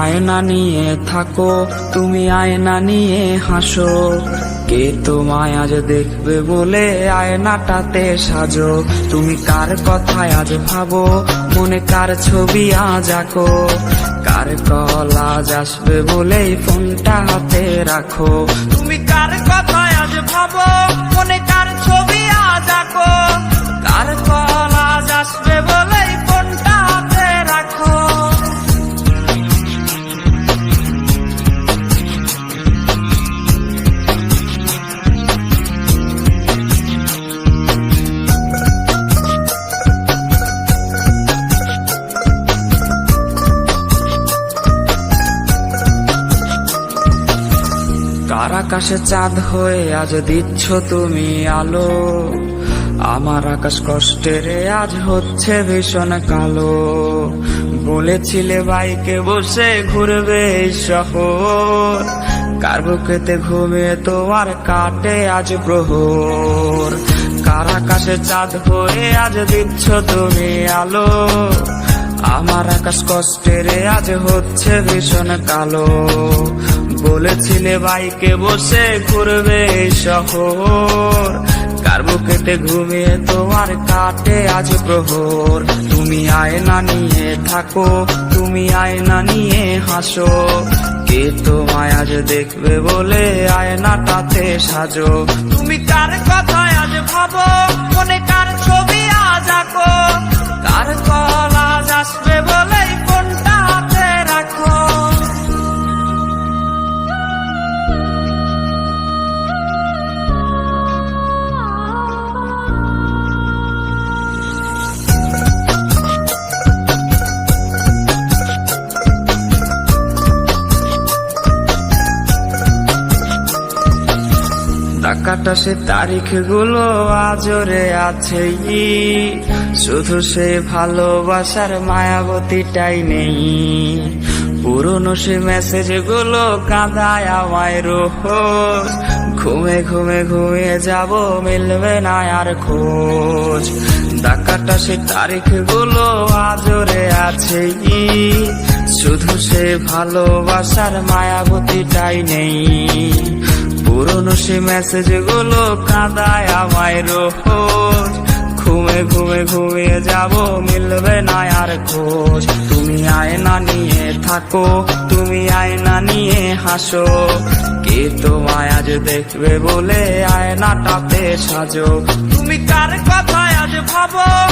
আয়না নিয়ে থাকো, তুমি আয়না নিয়ে হাসো। কে তোমায় আজ দেখবে বলে আয়নাটাতে সাজো? তুমি কার কথায় আজ ভাবো? মনে কার ছবি আজ আঁকো? কার কল আজ আসবে বলেই ফোনটা হাতে রাখো? তুমি কার কথায় আজ ভাবো? মনে কার ছবি আজ আঁকো? কার কল কার আকাশে চাঁদ হয়ে আজ দিচ্ছ তুমি আলো। আমার আকাশ কষ্টের, আজ হচ্ছে ভীষণ কালো। বলেছিলে বাইকে বসে ঘুরবে শহর কার বুকেতে ঘুমিয়ে তোমার কাটে আজ প্রহর। কার আকাশে চাঁদ হয়ে আজ দিচ্ছ তুমি আলো। আমার আকাশ কষ্টের, আজ হচ্ছে ভীষণ কালো। বলেছিলে বাইকে বসে ঘুরবে শহর। কার বুকেতে ঘুমিয়ে তোমার কাটে আজ প্রহর? তুমি আয়না নিয়ে থাকো, তুমি আয়না নিয়ে হাসো। কে তোমায় আজ দেখবে বলে আয়নাটাতে সাজো? তুমি কার কথায় আজ ভাবো? মনে কার ছবি আজ আঁকো? কার কল টাকাটা সে তারিখগুলো আজরে আছে শুধু সে ভালোবাসার মায়াবতীটাই নেই। পুরনো সে মেসেজগুলো কাঁদায় আমায় রোজ। ঘুমে ঘুমে ঘুমিয়ে যাব, মিলবে না আর খোঁজ। ডাকাটা সে তারিখগুলো আজরে আছে শুধু সে ভালোবাসার মায়াবতীটাই নেই। সে মেসেজগুলো কাঁদায় আমায় রোজ। ঘুমে ঘুমে ঘুমিয়ে যাব, মিলবে না আর খোঁজ। তুমি আয়না নিয়ে থাকো, তুমি আয়না নিয়ে হাসো। কে তোমায় আজ দেখবে বলে আয়নাটাতে সাজো। তুমি কার কথায় আজ ভাবো?